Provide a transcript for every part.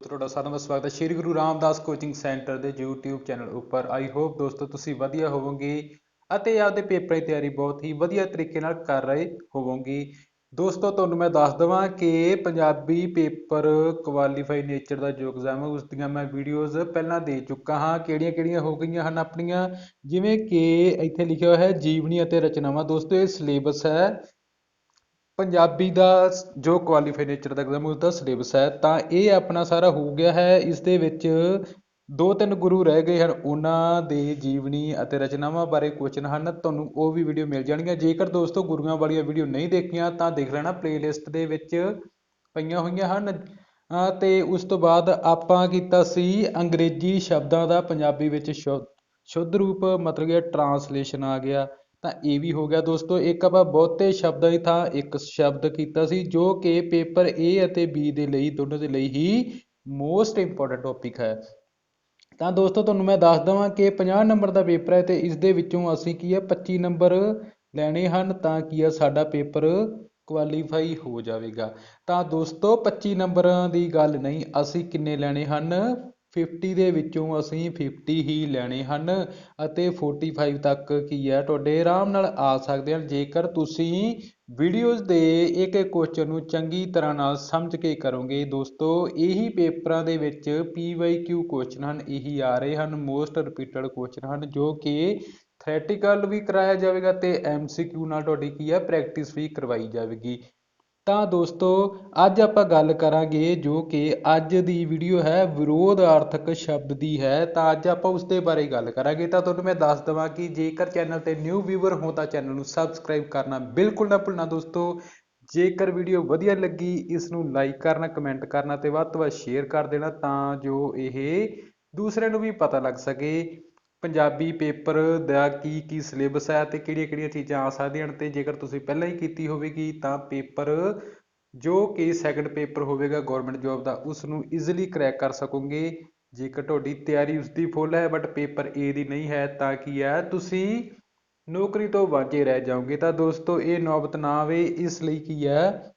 ਤੁਹਾਡਾ ਸਾਰਿਆਂ ਦਾ ਸਵਾਗਤ ਹੈ। ਸ਼੍ਰੀ ਗੁਰੂ ਰਾਮਦਾਸ ਕੋਚਿੰਗ ਸੈਂਟਰ ਦੇ YouTube ਚੈਨਲ ਉੱਪਰ। ਆਈ ਹੋਪ ਦੋਸਤੋ ਤੁਸੀਂ ਵਧੀਆ ਹੋਵੋਗੇ ਅਤੇ ਆਪਦੇ ਪੇਪਰਾਂ ਦੀ ਤਿਆਰੀ ਬਹੁਤ ਹੀ ਵਧੀਆ ਤਰੀਕੇ ਨਾਲ ਕਰ ਰਹੇ ਹੋਵੋਗੇ। ਦੋਸਤੋ, ਤੁਹਾਨੂੰ ਮੈਂ ਦੱਸ ਦਵਾਂ ਕਿ ਪੰਜਾਬੀ ਪੇਪਰ ਕੁਆਲੀਫਾਈ ਨੇਚਰ ਦਾ ਜੋ ਐਗਜ਼ਾਮ ਹੈ, ਉਸ ਦੀਆਂ ਮੈਂ ਵੀਡੀਓਜ਼ ਪਹਿਲਾਂ ਦੇ ਚੁੱਕਾ ਹਾਂ। ਕਿਹੜੀਆਂ ਕਿਹੜੀਆਂ ਹੋ ਗਈਆਂ ਹਨ ਆਪਣੀਆਂ? ਜਿਵੇਂ ਕਿ ਇੱਥੇ ਲਿਖਿਆ ਹੋਇਆ ਹੈ, ਜੀਵਨੀ ਅਤੇ ਰਚਨਾਵਾਂ। ਦੋਸਤੋ, ਇਹ ਸਿਲੇਬਸ ਹੈ। ਪੰਜਾਬੀ ਦਾ ਜੋ ਕੁਆਲੀਫਾਈ ਨੇਚਰ ਦਾ ਐਗਜ਼ਾਮ ਉਸਦਾ ਸਿਲੇਬਸ ਹੈ, ਤਾਂ ਇਹ ਆਪਣਾ ਸਾਰਾ ਹੋ ਗਿਆ ਹੈ, ਇਸ ਦੇ ਵਿੱਚ ਦੋ ਤਿੰਨ ਗੁਰੂ ਰਹਿ ਗਏ ਹਨ, ਉਹਨਾਂ ਦੇ ਜੀਵਨੀ ਅਤੇ ਰਚਨਾਵਾਂ ਬਾਰੇ ਕੁਐਸਚਨ ਹਨ, ਤੁਹਾਨੂੰ ਉਹ ਵੀ ਵੀਡੀਓ ਮਿਲ ਜਾਣਗੀਆਂ, ਜੇਕਰ ਦੋਸਤੋ ਗੁਰੂਆਂ ਵਾਲੀਆਂ ਵੀਡੀਓ ਨਹੀਂ ਦੇਖੀਆਂ, ਤਾਂ ਦੇਖ ਲੈਣਾ ਪਲੇਲਿਸਟ ਦੇ ਵਿੱਚ ਪਈਆਂ ਹੋਈਆਂ ਹਨ। ਤੇ ਉਸ ਤੋਂ ਬਾਅਦ ਆਪਾਂ ਕੀਤਾ ਸੀ ਅੰਗਰੇਜ਼ੀ ਸ਼ਬਦਾਂ ਦਾ ਪੰਜਾਬੀ ਵਿੱਚ ਸ਼ੁੱਧ ਰੂਪ, ਮਤਲਬ ਕਿ ਟਰਾਂਸਲੇਸ਼ਨ ਆ ਗਿਆ। ਤਾਂ ਇਹ ਵੀ ਹੋ ਗਿਆ ਦੋਸਤੋ, ਇੱਕ ਆਪਾਂ ਬਹੁਤੇ ਸ਼ਬਦਾਂ ਦੀ ਥਾਂ ਇੱਕ ਸ਼ਬਦ ਕੀਤਾ ਸੀ, ਜੋ ਕਿ ਪੇਪਰ A ਅਤੇ B ਦੇ ਲਈ, ਦੋਨੋਂ ਦੇ ਲਈ ਹੀ ਮੋਸਟ ਇੰਪੋਰਟੈਂਟ ਟੌਪਿਕ ਹੈ। ਤਾਂ ਦੋਸਤੋ, ਤੁਹਾਨੂੰ ਮੈਂ ਦੱਸ ਦਵਾਂ ਕਿ 50 ਨੰਬਰ ਦਾ ਪੇਪਰ ਹੈ ਤੇ ਇਸ ਦੇ ਵਿੱਚੋਂ ਅਸੀਂ ਕੀ ਹੈ 25 ਨੰਬਰ ਲੈਣੇ ਹਨ ਤਾਂ ਕੀ ਹੈ ਸਾਡਾ ਪੇਪਰ ਕੁਆਲੀਫਾਈ ਹੋ ਜਾਵੇਗਾ। ਤਾਂ ਦੋਸਤੋ 25 ਨੰਬਰਾਂ ਦੀ ਗੱਲ ਨਹੀਂ, ਅਸੀਂ ਕਿੰਨੇ ਲੈਣੇ ਹਨ? 50 ਦੇ ਵਿੱਚੋਂ ਅਸੀਂ 50 ਹੀ ਲੈਣੇ ਹਨ ਅਤੇ 45 ਤੱਕ ਕੀ ਹੈ? ਤੁਹਾਡੇ ਆਰਾਮ ਨਾਲ ਆ ਸਕਦੇ ਹਨ। ਜੇਕਰ ਤੁਸੀਂ ਵੀਡੀਓਜ਼ ਦੇ ਇੱਕ ਇੱਕ ਕੁਐਸਚਨ ਨੂੰ ਚੰਗੀ ਤਰ੍ਹਾਂ ਨਾਲ ਸਮਝ ਕੇ ਕਰੋਗੇ, ਦੋਸਤੋ, ਇਹੀ ਪੇਪਰਾਂ ਦੇ ਵਿੱਚ ਪੀ ਵਾਈ ਕਿਊ ਕੁਐਸਚਨ ਹਨ, ਇਹੀ ਆ ਰਹੇ ਹਨ ਮੋਸਟ ਰਿਪੀਟਡ ਕੁਐਸਚਨ ਹਨ, ਜੋ ਕਿ ਥਰੈਟੀਕਲ ਵੀ ਕਰਾਇਆ ਜਾਵੇਗਾ ਤੇ MCQ ਨਾਲ ਤੁਹਾਡੀ ਕੀ ਹੈ? ਪ੍ਰੈਕਟਿਸ ਵੀ ਕਰਵਾਈ ਜਾਵੇਗੀ। ਤਾਂ ਦੋਸਤੋ, ਅੱਜ ਆਪਾਂ ਗੱਲ ਕਰਾਂਗੇ ਜੋ ਕਿ ਅੱਜ ਦੀ ਵੀਡੀਓ ਹੈ, ਵਿਰੋਧਾਰਥਕ ਸ਼ਬਦ ਦੀ ਹੈ। ਤਾਂ ਅੱਜ ਆਪਾਂ ਉਸ ਦੇ ਬਾਰੇ ਗੱਲ ਕਰਾਂਗੇ। ਤਾਂ ਤੁਹਾਨੂੰ ਮੈਂ ਦੱਸ ਦਵਾਂ ਕਿ ਜੇਕਰ ਚੈਨਲ ਤੇ ਨਿਊ ਵੀਵਰ ਹੋ ਤਾਂ ਚੈਨਲ ਨੂੰ ਸਬਸਕ੍ਰਾਈਬ ਕਰਨਾ ਬਿਲਕੁਲ ਨਾ ਭੁੱਲਣਾ ਦੋਸਤੋ। ਜੇਕਰ ਵੀਡੀਓ ਵਧੀਆ ਲੱਗੀ ਇਸ ਨੂੰ ਲਾਈਕ ਕਰਨਾ ਕਮੈਂਟ ਕਰਨਾ ਤੇ ਵੱਧ ਤੋਂ ਵੱਧ ਸ਼ੇਅਰ ਕਰ ਦੇਣਾ ਤਾਂ ਜੋ ਇਹ ਦੂਸਰਿਆਂ ਨੂੰ ਵੀ ਪਤਾ ਲੱਗ ਸਕੇ। ਪੰਜਾਬੀ ਪੇਪਰ ਦਾ ਕੀ ਕੀ ਸਿਲੇਬਸ ਹੈ ਅਤੇ ਕਿਹੜੀਆਂ ਕਿਹੜੀਆਂ ਚੀਜ਼ਾਂ ਆ ਸਕਦੀਆਂ ਹਨ ਅਤੇ ਜੇਕਰ ਤੁਸੀਂ ਪਹਿਲਾਂ ਹੀ ਕੀਤੀ ਹੋਵੇਗੀ ਤਾਂ ਪੇਪਰ ਜੋ ਕਿ ਸੈਕੰਡ ਪੇਪਰ ਹੋਵੇਗਾ ਗੌਰਮੈਂਟ ਜੋਬ ਦਾ ਉਸ ਨੂੰ ਈਜ਼ੀਲੀ ਕਰੈਕ ਕਰ ਸਕੋਗੇ। ਜੇਕਰ ਤੁਹਾਡੀ ਤਿਆਰੀ ਉਸ ਦੀ ਫੁੱਲ ਹੈ ਬਟ ਪੇਪਰ ਏ ਦੀ ਨਹੀਂ ਹੈ ਤਾਂ ਕੀ ਹੈ? ਤੁਸੀਂ ਨੌਕਰੀ ਤੋਂ ਵਾਂਝੇ ਰਹਿ ਜਾਓਗੇ। ਤਾਂ ਦੋਸਤੋ, ਇਹ ਨੌਬਤ ਨਾ ਆਵੇ ਇਸ ਲਈ ਕੀ ਹੈ?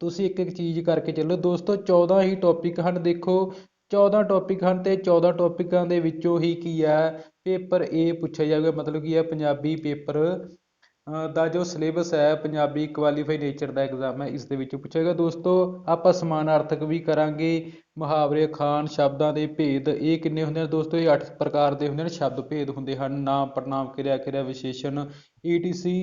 ਤੁਸੀਂ ਇੱਕ ਇੱਕ ਚੀਜ਼ ਕਰਕੇ ਚੱਲੋ। ਦੋਸਤੋ 14 ਹੀ ਟੌਪਿਕ ਹਨ, ਦੇਖੋ। 14 ਟੌਪਿਕ ਹਨ ਤੇ 14 ਟੌਪਿਕਾਂ ਦੇ ਵਿੱਚੋਂ ਹੀ ਕੀ ਹੈ? ਪੇਪਰ ਏ ਪੁੱਛਿਆ ਜਾਵੇਗਾ ਮਤਲਬ ਕੀ ਹੈ ਪੰਜਾਬੀ ਪੇਪਰ ਦਾ ਜੋ ਸਿਲੇਬਸ ਹੈ ਪੰਜਾਬੀ ਕੁਆਲੀਫਾਈ ਨੇਚਰ ਦਾ ਐਗਜ਼ਾਮ ਹੈ, ਇਸ ਦੇ ਵਿੱਚੋਂ ਪੁੱਛੇਗਾ ਦੋਸਤੋ, ਆਪਾਂ ਸਮਾਨਾਰਥਕ ਵੀ ਕਰਾਂਗੇ। ਮੁਹਾਵਰੇ ਖਾਨ ਸ਼ਬਦਾਂ ਦੇ ਭੇਦ, ਇਹ ਕਿੰਨੇ ਹੁੰਦੇ ਨੇ ਦੋਸਤੋ? ਇਹ 8 ਪ੍ਰਕਾਰ ਦੇ ਹੁੰਦੇ ਨੇ ਸ਼ਬਦ ਭੇਦ ਹੁੰਦੇ ਹਨ, ਨਾਮ ਪੜਨਾਮ ਕਿਰਿਆ ਕਿਰਿਆ ਵਿਸ਼ੇਸ਼ਣ ETC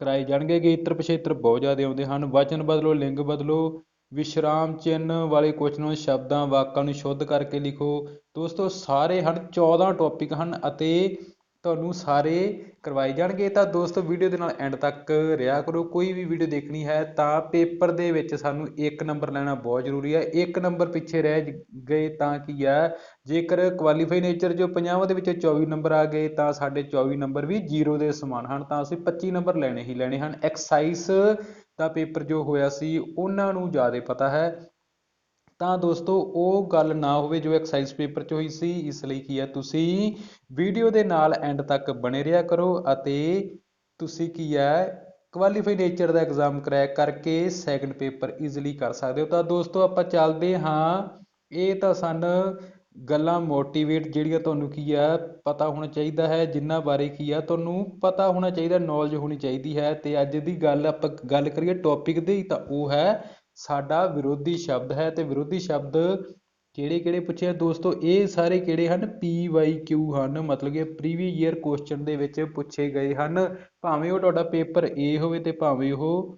ਕਰਾਏ ਜਾਣਗੇ। ਗੇਤਰ ਪਿਛੇਤਰ ਬਹੁਤ ਜ਼ਿਆਦਾ ਆਉਂਦੇ ਹਨ। ਵਚਨ ਬਦਲੋ, ਲਿੰਗ ਬਦਲੋ ਵਿਸ਼ਰਾਮ ਚਿੰਨ੍ਹ ਵਾਲੇ ਕੁਐਸਚਨ ਸ਼ਬਦਾਂ, ਵਾਕਾਂ ਨੂੰ ਸ਼ੁੱਧ ਕਰਕੇ ਲਿਖੋ। ਦੋਸਤੋ, ਸਾਰੇ ਹਨ ਚੌਦਾਂ ਟੋਪਿਕ ਹਨ ਅਤੇ ਤੁਹਾਨੂੰ ਸਾਰੇ ਕਰਵਾਏ ਜਾਣਗੇ। ਤਾਂ ਦੋਸਤੋ, ਵੀਡੀਓ ਦੇ ਨਾਲ ਐਂਡ ਤੱਕ ਰਿਹਾ ਕਰੋ। ਕੋਈ ਵੀ ਵੀਡੀਓ ਦੇਖਣੀ ਹੈ ਤਾਂ ਪੇਪਰ ਦੇ ਵਿੱਚ ਸਾਨੂੰ ਇੱਕ ਨੰਬਰ ਲੈਣਾ ਬਹੁਤ ਜ਼ਰੂਰੀ ਹੈ। ਇੱਕ ਨੰਬਰ ਪਿੱਛੇ ਰਹਿ ਗਏ ਤਾਂ ਕੀ ਹੈ, ਜੇਕਰ ਕੁਆਲੀਫਾਈ ਨੇਚਰ ਜੋ 50 ਦੇ ਵਿੱਚ 24 ਨੰਬਰ ਆ ਗਏ, ਤਾਂ ਸਾਡੇ 24 ਨੰਬਰ ਵੀ 0 ਦੇ ਸਮਾਨ ਹਨ। ਤਾਂ ਅਸੀਂ 25 ਨੰਬਰ ਲੈਣੇ ਹੀ ਲੈਣੇ ਹਨ। ਐਕਸਾਈਜ਼ ਦਾ ਪੇਪਰ ਜੋ ਹੋਇਆ ਸੀ, ਉਹਨਾਂ ਨੂੰ ਜ਼ਿਆਦਾ ਪਤਾ ਹੈ। ਤਾਂ ਦੋਸਤੋ, ਉਹ ਗੱਲ ਨਾ ਹੋਵੇ ਜੋ ਐਕਸਾਈਜ਼ ਪੇਪਰ 'ਚ ਹੋਈ ਸੀ, ਇਸ ਲਈ ਕੀ ਹੈ, ਤੁਸੀਂ ਵੀਡੀਓ ਦੇ ਨਾਲ ਐਂਡ ਤੱਕ ਬਣੇ ਰਿਹਾ ਕਰੋ ਅਤੇ ਤੁਸੀਂ ਕੀ ਹੈ ਕੁਆਲੀਫਾਈ ਨੇਚਰ ਦਾ ਐਗਜ਼ਾਮ ਕਰੈਕ ਕਰਕੇ ਸੈਕੰਡ ਪੇਪਰ ਈਜ਼ੀਲੀ ਕਰ ਸਕਦੇ ਹੋ। ਤਾਂ ਦੋਸਤੋ, ਆਪਾਂ ਚੱਲਦੇ ਹਾਂ। ਇਹ ਤਾਂ ਸਨ ਗੱਲਾਂ ਮੋਟੀਵੇਟ ਜਿਹੜੀਆਂ ਤੁਹਾਨੂੰ ਕੀ ਆ ਪਤਾ ਹੋਣਾ ਚਾਹੀਦਾ ਹੈ ਜਿੰਨਾ ਬਾਰੇ ਕੀ ਆ ਤੁਹਾਨੂੰ ਪਤਾ ਹੋਣਾ ਚਾਹੀਦਾ ਨੌਲੇਜ ਹੋਣੀ ਚਾਹੀਦੀ ਹੈ। ਤੇ ਅੱਜ ਦੀ ਗੱਲ ਆਪਾਂ ਗੱਲ ਕਰੀਏ ਟੌਪਿਕ ਦੀ, ਤਾਂ ਉਹ ਹੈ ਸਾਡਾ ਵਿਰੋਧੀ ਸ਼ਬਦ ਹੈ ਅਤੇ ਵਿਰੋਧੀ ਸ਼ਬਦ ਕਿਹੜੇ ਕਿਹੜੇ ਪੁੱਛੇ ਆ? ਦੋਸਤੋ, ਇਹ ਸਾਰੇ ਕਿਹੜੇ ਹਨ? ਪੀ ਵਾਈ ਕਿਊ ਹਨ। ਮਤਲਬ ਕਿ ਪ੍ਰੀਵੀਅਸ ਈਅਰ ਕੁਐਸਚਨ ਦੇ ਵਿੱਚ ਪੁੱਛੇ ਗਏ ਹਨ। ਭਾਵੇਂ ਉਹ ਤੁਹਾਡਾ ਪੇਪਰ ਏ ਹੋਵੇ ਤੇ ਭਾਵੇਂ ਉਹ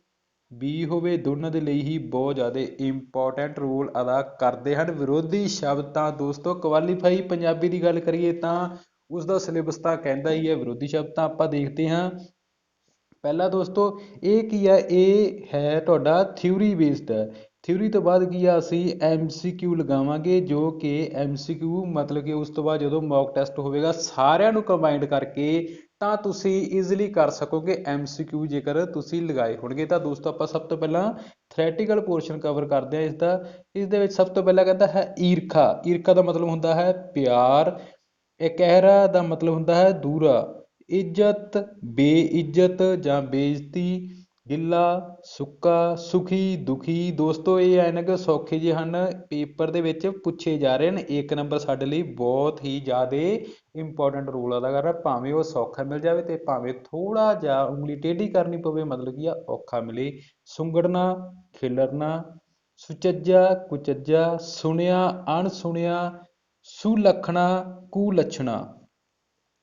ਬੀ ਹੋਵੇ, ਦੋਨਾਂ ਦੇ ਲਈ ਹੀ ਬਹੁਤ ਜ਼ਿਆਦਾ ਇੰਪੋਰਟੈਂਟ ਰੋਲ ਅਦਾ ਕਰਦੇ ਹਨ। ਵਿਰੋਧੀ ਸ਼ਬਦ ਤਾਂ ਦੋਸਤੋ ਕੁਆਲੀਫਾਈ ਪੰਜਾਬੀ ਦੀ ਗੱਲ ਕਰੀਏ ਤਾਂ ਉਸ ਦਾ ਸਿਲੇਬਸ ਤਾਂ ਕਹਿੰਦਾ ਹੀ ਹੈ। ਵਿਰੋਧੀ ਸ਼ਬਦ ਤਾਂ ਆਪਾਂ ਦੇਖਦੇ ਹਾਂ। ਪਹਿਲਾ ਦੋਸਤੋ, ਇਹ ਕੀ ਹੈ ਇਹ ਹੈ ਤੁਹਾਡਾ ਥਿਊਰੀ ਬੇਸਡ ਹੈ ਥਿਊਰੀ ਤੋਂ ਬਾਅਦ ਕੀ ਆ? ਅਸੀਂ ਐਮਸੀਕਿਊ ਲਗਾਵਾਂਗੇ, ਜੋ ਕਿ ਐਮਸੀਕਿਊ ਮਤਲਬ ਕਿ ਉਸ ਤੋਂ ਬਾਅਦ ਜਦੋਂ ਮੌਕ ਟੈਸਟ ਹੋਵੇਗਾ, ਸਾਰਿਆਂ ਨੂੰ ਕੰਬਾਈਨਡ ਕਰਕੇ ਤਾਂ ਤੁਸੀਂ ਈਜ਼ੀਲੀ ਕਰ ਸਕੋਗੇ ਐਮਸੀਕਿਊ ਜੇਕਰ ਤੁਸੀਂ ਲਗਾਏ ਹੋਣਗੇ। ਤਾਂ ਦੋਸਤੋ, ਆਪਾਂ ਸਭ ਤੋਂ ਪਹਿਲਾਂ ਥਿਓਰੈਟੀਕਲ ਪੋਰਸ਼ਨ ਕਵਰ ਕਰਦੇ ਹਾਂ ਇਸ ਦਾ ਇਸ ਦੇ ਵਿੱਚ ਸਭ ਤੋਂ ਪਹਿਲਾਂ ਕਹਿੰਦਾ ਹੈ ਈਰਖਾ। ਈਰਖਾ ਦਾ ਮਤਲਬ ਹੁੰਦਾ ਹੈ ਪਿਆਰ। ਇਹ ਕਹਿਰਾ ਦਾ ਮਤਲਬ ਹੁੰਦਾ ਹੈ ਦੂਰਾ। ਇੱਜ਼ਤ, ਬੇਇੱਜ਼ਤ ਜਾਂ ਬੇਇੱਜ਼ਤੀ? ਗਿੱਲਾ, ਸੁੱਕਾ, ਸੁਖੀ, ਦੁਖੀ? ਦੋਸਤੋ, ਇਹ ਐਨਕ ਸੌਖੇ ਜਿਹੇ ਹਨ। ਪੇਪਰ ਦੇ ਵਿੱਚ ਪੁੱਛੇ ਜਾ ਰਹੇ ਨੇ ਇੱਕ ਨੰਬਰ ਸਾਡੇ ਲਈ ਬਹੁਤ ਹੀ ਜ਼ਿਆਦਾ ਇੰਪੋਰਟੈਂਟ ਰੋਲ ਅਦਾ ਕਰ ਰਿਹਾ ਭਾਵੇਂ ਉਹ ਸੌਖਾ ਮਿਲ ਜਾਵੇ ਤੇ ਭਾਵੇਂ ਥੋੜਾ ਜਿਹਾ ਉਂਗਲੀ ਟੇਢੀ ਕਰਨੀ ਪਵੇ, ਮਤਲਬ ਕੀ ਆ ਔਖਾ ਮਿਲੇ। ਸੁੰਗੜਨਾ, ਖਿਲਰਨਾ, ਸੁਚੱਜਾ, ਕੁਚੱਜਾ, ਸੁਣਿਆ, ਅਣਸੁਣਿਆ, ਸੁਲੱਖਣਾ, ਕੁਲੱਛਣਾ।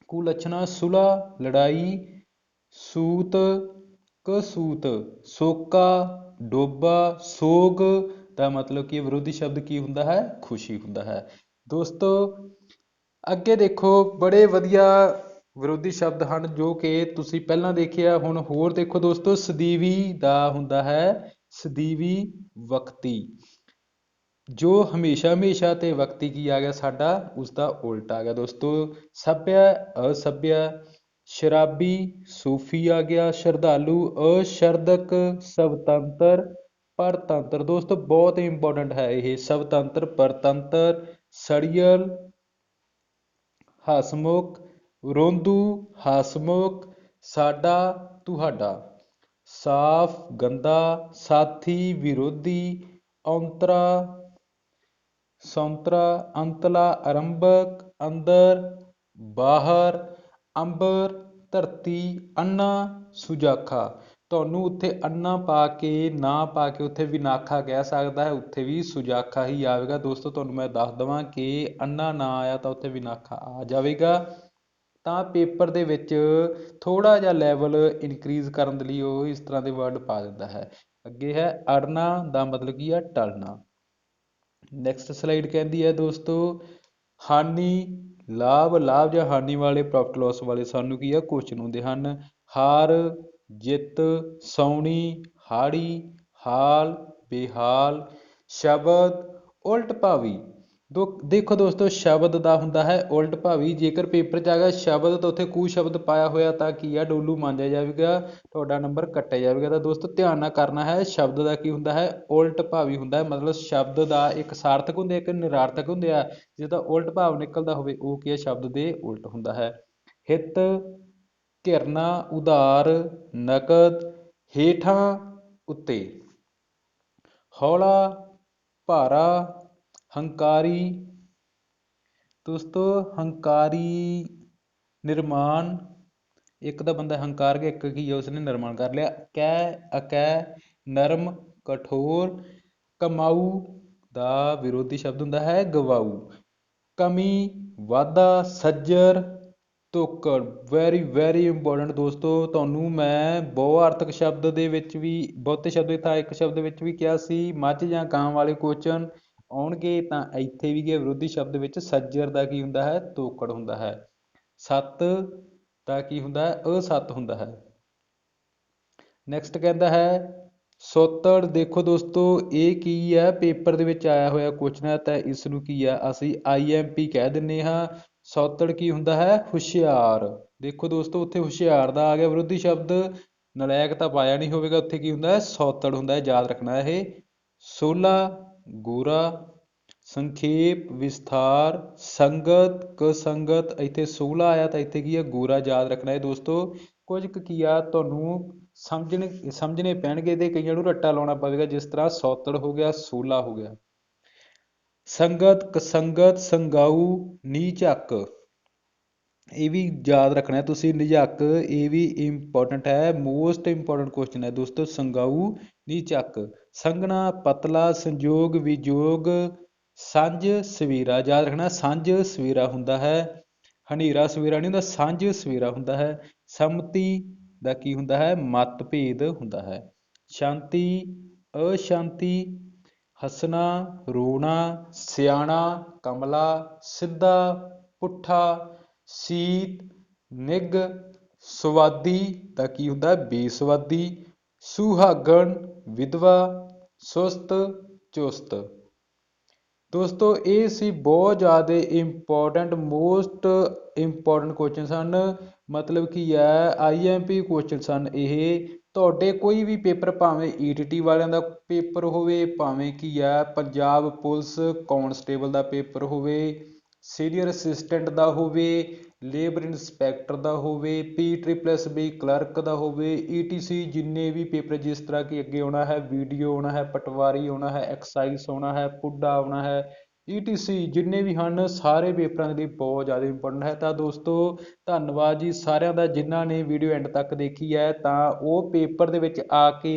ਕੁਲੱਛਣਾ ਸੁਲਾ, ਲੜਾਈ, ਸੂਤ, ਕਸੂਤ, ਸੋਕਾ, ਡੋਬਾ, ਸੋਗ ਦਾ ਮਤਲਬ ਕਿ ਵਿਰੋਧੀ ਸ਼ਬਦ ਕੀ ਹੁੰਦਾ ਹੈ? ਖੁਸ਼ੀ ਹੁੰਦਾ ਹੈ। ਦੋਸਤੋ, ਅੱਗੇ ਦੇਖੋ, ਬੜੇ ਵਧੀਆ ਵਿਰੋਧੀ ਸ਼ਬਦ ਹਨ ਜੋ ਕਿ ਤੁਸੀਂ ਪਹਿਲਾਂ ਦੇਖਿਆ, ਹੁਣ ਹੋਰ ਦੇਖੋ ਦੋਸਤੋ, ਸਦੀਵੀ ਦਾ ਹੁੰਦਾ ਹੈ, ਸਦੀਵੀ ਵਕਤੀ। ਜੋ ਹਮੇਸ਼ਾ ਹਮੇਸ਼ਾ ਤੇ ਵਕਤੀ ਕੀ ਆ ਗਿਆ ਸਾਡਾ ਉਸ ਦਾ ਉਲਟ ਆ ਗਿਆ ਦੋਸਤੋ ਸਭਿਆ ਅਸਭਿਆ ਸ਼ਰਾਬੀ ਸੂਫੀ ਆ ਗਿਆ ਸ਼ਰਧਾਲੂ ਅਸ਼ਰਦਕ ਸਵਤੰਤਰ ਪਰਤੰਤਰ ਦੋਸਤੋ ਬਹੁਤ ਇੰਪੋਰਟੈਂਟ ਹੈ ਇਹ ਸਵਤੰਤਰ ਪਰਤੰਤਰ ਸੜੀਅਲ ਹਸਮੁਖ ਰੋਂਦੂ ਹਸਮੁਖ ਸਾਡਾ ਤੁਹਾਡਾ ਸਾਫ਼ ਗੰਦਾ ਸਾਥੀ ਵਿਰੋਧੀ ਔਂਤਰਾ ਸੌਂਤਰਾ, ਅੰਤਲਾ ਆਰੰਭਕ ਅੰਦਰ, ਬਾਹਰ, ਅੰਬਰ, ਧਰਤੀ, ਅੰਨਾ, ਸੁਜਾਖਾ। ਤੁਹਾਨੂੰ ਉੱਥੇ ਅੰਨਾ ਪਾ ਕੇ, ਨਾ ਪਾ ਕੇ ਉੱਥੇ ਵਿਨਾਖਾ ਕਹਿ ਸਕਦਾ ਹੈ, ਉੱਥੇ ਵੀ ਸੁਜਾਖਾ ਹੀ ਆਵੇਗਾ। ਦੋਸਤੋ, ਤੁਹਾਨੂੰ ਮੈਂ ਦੱਸ ਦਵਾਂ ਕਿ ਅੰਨਾ ਨਾ ਆਇਆ ਤਾਂ ਉੱਥੇ ਵਿਨਾਖਾ ਆ ਜਾਵੇਗਾ। ਤਾਂ ਪੇਪਰ ਦੇ ਵਿੱਚ ਥੋੜਾ ਜਿਹਾ ਲੈਵਲ ਇਨਕਰੀਜ਼ ਕਰਨ ਦੇ ਲਈ ਉਹ ਇਸ ਤਰ੍ਹਾਂ ਦੇ ਵਰਡ ਪਾ ਦਿੰਦਾ ਹੈ। ਅੱਗੇ ਹੈ ਅੜਨਾ ਦਾ ਮਤਲਬ ਕੀ ਹੈ ਟਲਣਾ। ਨੈਕਸਟ ਸਲਾਈਡ ਕਹਿੰਦੀ ਹੈ ਦੋਸਤੋ, ਹਾਨੀ, ਲਾਭ ਲਾਭ ਜਾਂ ਹਾਨੀ ਵਾਲੇ ਪ੍ਰੋਫਿਟ ਲਾਸ ਵਾਲੇ ਸਾਨੂੰ ਕੀ ਆ ਕੁਐਸਚਨ ਹੁੰਦੇ ਹਨ। ਹਾਰ, ਜਿੱਤ, ਸੌਣੀ ਹਾੜੀ ਹਾਲ, ਬੇਹਾਲ, ਸ਼ਬਦ, ਉਲਟ ਭਾਵੀ। ਦੋ ਦੇਖੋ ਦੋਸਤੋ, ਸ਼ਬਦ ਦਾ ਹੁੰਦਾ ਹੈ ਉਲਟ ਭਾਵੀ। ਜੇਕਰ ਪੇਪਰ 'ਚ ਆ ਗਿਆ ਸ਼ਬਦ, ਤਾਂ ਉੱਥੇ ਕੂ ਸ਼ਬਦ ਪਾਇਆ ਹੋਇਆ ਤਾਂ ਕੀ ਆ? ਡੋਲੂ ਮਾਂਜਿਆ ਜਾਵੇਗਾ, ਤੁਹਾਡਾ ਨੰਬਰ ਕੱਟਿਆ ਜਾਵੇਗਾ। ਤਾਂ ਦੋਸਤੋ, ਧਿਆਨ ਨਾਲ ਕਰਨਾ ਹੈ, ਸ਼ਬਦ ਦਾ ਕੀ ਹੁੰਦਾ ਹੈ? ਉਲਟ ਭਾਵੀ ਹੁੰਦਾ ਹੈ। ਮਤਲਬ ਸ਼ਬਦ ਦਾ ਇੱਕ ਸਾਰਥਕ ਹੁੰਦੇ ਇੱਕ ਨਿਰਾਰਥਕ ਹੁੰਦੇ ਆ। ਜਿਹਦਾ ਉਲਟ ਭਾਵ ਨਿਕਲਦਾ ਹੋਵੇ, ਉਹ ਕੀ ਹੈ ਸ਼ਬਦ ਦੇ ਉਲਟ ਹੁੰਦਾ ਹੈ। ਹਿੱਤ, ਘਿਰਨਾ, ਉਧਾਰ, ਨਕਦ, ਹੇਠਾਂ, ਉੱਤੇ। ਹੌਲਾ, ਭਾਰਾ ਹੰਕਾਰੀ, ਦੋਸਤੋ ਹੰਕਾਰੀ ਨਿਰਮਾਣ, ਇੱਕ ਤਾਂ ਬੰਦਾ ਹੰਕਾਰ ਕੇ ਇੱਕ ਕੀ ਹੈ ਉਸਨੇ ਨਿਰਮਾਣ ਕਰ ਲਿਆ। ਕੈ, ਅਕੈ, ਨਰਮ, ਕਠੋਰ, ਕਮਾਊ ਦਾ ਵਿਰੋਧੀ ਸ਼ਬਦ ਹੁੰਦਾ ਹੈ ਗਵਾਊ। ਕਮੀ, ਵਾਧਾ, ਸੱਜਰ, ਧੋਕੜ ਵੈਰੀ ਵੈਰੀ ਇੰਪੋਰਟੈਂਟ ਦੋਸਤੋ, ਤੁਹਾਨੂੰ ਮੈਂ ਬਹੁ ਸ਼ਬਦ ਦੇ ਵਿੱਚ ਵੀ, ਬਹੁਤੇ ਸ਼ਬਦ ਤਾਂ ਇੱਕ ਸ਼ਬਦ ਵਿੱਚ ਵੀ ਕਿਹਾ ਸੀ, ਮੱਝ ਜਾਂ ਕਾਂ ਵਾਲੇ ਕੁਐਸਚਨ ਆਉਣਗੇ ਤਾਂ ਇੱਥੇ ਵੀ ਗਿਆ ਵਿਰੋਧੀ ਸ਼ਬਦ ਵਿੱਚ ਸੱਜਰ ਦਾ ਕੀ ਹੁੰਦਾ ਹੈ? ਤੋਕੜ ਹੁੰਦਾ ਹੈ। ਸੱਤ ਦਾ ਕੀ ਹੁੰਦਾ ਹੈ? ਅਸੱਤ ਹੁੰਦਾ ਹੈ। ਨੈਕਸਟ ਕਹਿੰਦਾ ਹੈ, ਸੋਤੜ, ਦੇਖੋ ਦੋਸਤੋ, ਇਹ ਕੀ ਹੈ? ਪੇਪਰ ਦੇ ਵਿੱਚ ਆਇਆ ਹੋਇਆ ਕੁਐਸਚਨ ਹੈ, ਤਾਂ ਇਸ ਨੂੰ ਕੀ ਹੈ? ਅਸੀਂ ਆਈਐਮਪੀ ਕਹਿ ਦਿੰਨੇ ਹਾਂ। ਸੌਤੜ ਕੀ ਹੁੰਦਾ ਹੈ? ਹੁਸ਼ਿਆਰ। ਦੇਖੋ ਦੋਸਤੋ, ਉੱਥੇ ਹੁਸ਼ਿਆਰ ਦਾ ਆ ਗਿਆ ਵਿਰੋਧੀ ਸ਼ਬਦ। ਨਲਾਇਕ ਤਾਂ ਪਾਇਆ ਨਹੀਂ ਹੋਵੇਗਾ, ਉੱਥੇ ਕੀ ਹੁੰਦਾ ਹੈ? ਸੌਤੜ ਹੁੰਦਾ ਹੈ, ਯਾਦ ਰੱਖਣਾ ਇਹ। ਸੋਲਾ ਗੋਰਾ ਸੰਖੇਪ, ਵਿਸਥਾਰ, ਸੰਗਤ, ਕਸੰਗਤ, ਇੱਥੇ ਸੋਲਾ ਆਇਆ ਤਾਂ ਇੱਥੇ ਕੀ ਹੈ ਗੋਰਾ ਯਾਦ ਰੱਖਣਾ ਹੈ ਦੋਸਤੋ। ਕੁਝ ਕੁ ਕੀ ਆ? ਤੁਹਾਨੂੰ ਸਮਝਣ, ਸਮਝਣੇ ਪੈਣਗੇ ਤੇ ਕਈਆਂ ਨੂੰ ਰੱਟਾ ਲਾਉਣਾ ਪਵੇਗਾ, ਜਿਸ ਤਰ੍ਹਾਂ ਸੌਤੜ ਹੋ ਗਿਆ, ਸੋਲਾ ਹੋ ਗਿਆ। ਸੰਗਤ, ਕਸੰਗਤ, ਸੰਗਾਊ ਨੀਚੱਕ ਇਹ ਵੀ ਯਾਦ ਰੱਖਣਾ ਤੁਸੀਂ, ਨਿਝੱਕ, ਇਹ ਵੀ ਇੰਪੋਰਟੈਂਟ ਹੈ ਮੋਸਟ ਇੰਪੋਰਟੈਂਟ ਕੁਐਸਚਨ ਹੈ ਦੋਸਤੋ, ਸੰਗਾਊ ਨੀਚੱਕ ਸੰਘਣਾ ਪਤਲਾ ਸੰਜੋਗ ਵਿਜੋਗ ਸਾਂਝ ਸਵੇਰਾ। ਯਾਦ ਰੱਖਣਾ, ਸਾਂਝ ਸਵੇਰਾ ਹੁੰਦਾ ਹੈ। ਹਨੇਰਾ ਸਵੇਰਾ ਨਹੀਂ ਹੁੰਦਾ, ਸਾਂਝ ਸਵੇਰਾ ਹੁੰਦਾ ਹੈ। ਸੰਮਤੀ ਦਾ ਕੀ ਹੁੰਦਾ ਹੈ? ਮਤਭੇਦ ਹੁੰਦਾ ਹੈ। ਸ਼ਾਂਤੀ, ਅਸ਼ਾਂਤੀ, ਹੱਸਣਾ, ਰੋਣਾ, ਸਿਆਣਾ, ਕਮਲਾ, ਸਿੱਧਾ, ਪੁੱਠਾ, ਸੀਤ, ਨਿੱਘ, ਸਵਾਦੀ ਦਾ ਕੀ ਹੁੰਦਾ ਬੇਸਵਾਦੀ, ਸੁਹਾਗਣ ਵਿਧਵਾ ਸੁਸਤ ਚੁਸਤ। ਦੋਸਤੋ, ਇਹ ਸੀ ਬਹੁਤ ਜ਼ਿਆਦਾ ਇੰਪੋਰਟੈਂਟ ਮੋਸਟ ਇੰਪੋਰਟੈਂਟ ਕੁਐਸਚਨ ਸਨ ਮਤਲਬ ਕੀ ਹੈ ਆਈਐਮਪੀ ਕੁਐਸਚਨ ਸਨ ਇਹ। ਤੁਹਾਡੇ ਕੋਈ ਵੀ ਪੇਪਰ ਭਾਵੇਂ ਈਟੀਟੀ ਵਾਲਿਆਂ ਦਾ ਪੇਪਰ ਹੋਵੇ, ਭਾਵੇਂ ਕੀ ਹੈ, ਪੰਜਾਬ ਪੁਲਿਸ ਕਾਂਸਟੇਬਲ ਦਾ ਪੇਪਰ ਹੋਵੇ ਸੀਨੀਅਰ ਅਸਿਸਟੈਂਟ ਦਾ ਹੋਵੇ, ਲੇਬਰ ਇੰਸਪੈਕਟਰ ਦਾ ਹੋਵੇ P triple S B clerk ਦਾ ਹੋਵੇ, ਈ ਟੀ ਸੀ ਜਿੰਨੇ ਵੀ ਪੇਪਰ ਜਿਸ ਤਰ੍ਹਾਂ ਕਿ ਅੱਗੇ ਆਉਣਾ ਹੈ, ਵੀਡੀਓ ਆਉਣਾ ਹੈ, ਪਟਵਾਰੀ ਆਉਣਾ ਹੈ, ਐਕਸਾਈਜ਼ ਆਉਣਾ ਹੈ, ਪੁੱਡਾ ਆਉਣਾ ਹੈ, ਈ ਟੀ ਸੀ ਜਿੰਨੇ ਵੀ ਹਨ, ਸਾਰੇ ਪੇਪਰਾਂ ਦੇ ਲਈ ਬਹੁਤ ਜ਼ਿਆਦਾ ਇੰਪੋਰਟੈਂਟ ਹੈ। ਤਾਂ ਦੋਸਤੋ, ਧੰਨਵਾਦ ਜੀ ਸਾਰਿਆਂ ਦਾ, ਜਿਨ੍ਹਾਂ ਨੇ ਵੀਡੀਓ ਐਂਡ ਤੱਕ ਦੇਖੀ ਹੈ, ਤਾਂ ਉਹ ਪੇਪਰ ਦੇ ਵਿੱਚ ਆ ਕੇ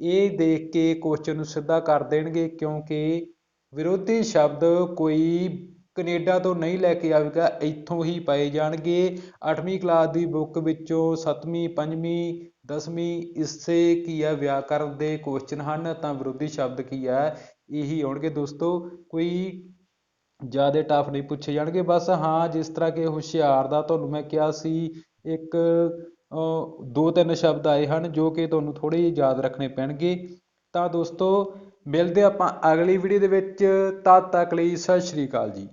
ਇਹ ਦੇਖ ਕੇ ਕੁਐਸਚਨ ਨੂੰ ਸਿੱਧਾ ਕਰ ਦੇਣਗੇ, ਕਿਉਂਕਿ ਵਿਰੋਧੀ ਸ਼ਬਦ ਕੋਈ ਕਨੇਡਾ ਤੋਂ ਨਹੀਂ ਲੈ ਕੇ ਆਵੇਗਾ, ਇੱਥੋਂ ਹੀ ਪਾਏ ਜਾਣਗੇ। ਅੱਠਵੀਂ ਕਲਾਸ ਦੀ ਬੁੱਕ ਵਿੱਚੋਂ 7ਵੀਂ 5ਵੀਂ 10ਵੀਂ ਇਸੇ ਕੀ ਹੈ ਵਿਆਕਰਨ ਦੇ ਕੁਐਸਚਨ ਹਨ, ਤਾਂ ਵਿਰੋਧੀ ਸ਼ਬਦ ਕੀ ਹੈ ਇਹੀ ਆਉਣਗੇ ਦੋਸਤੋ, ਕੋਈ ਜ਼ਿਆਦਾ ਟਫ ਨਹੀਂ ਪੁੱਛੇ ਜਾਣਗੇ। ਬਸ ਹਾਂ, ਜਿਸ ਤਰ੍ਹਾਂ ਕਿ ਹੁਸ਼ਿਆਰ ਦਾ ਤੁਹਾਨੂੰ ਮੈਂ ਕਿਹਾ ਸੀ, ਇੱਕ ਦੋ ਤਿੰਨ ਸ਼ਬਦ ਆਏ ਹਨ, ਜੋ ਕਿ ਤੁਹਾਨੂੰ ਥੋੜ੍ਹੇ ਜਿਹੇ ਯਾਦ ਰੱਖਣੇ ਪੈਣਗੇ। ਤਾਂ ਦੋਸਤੋ, ਮਿਲਦੇ ਆਪਾਂ ਅਗਲੀ ਵੀਡੀਓ ਦੇ ਵਿੱਚ। ਤਦ ਤੱਕ ਲਈ ਸਤਿ ਸ਼੍ਰੀ ਅਕਾਲ ਜੀ।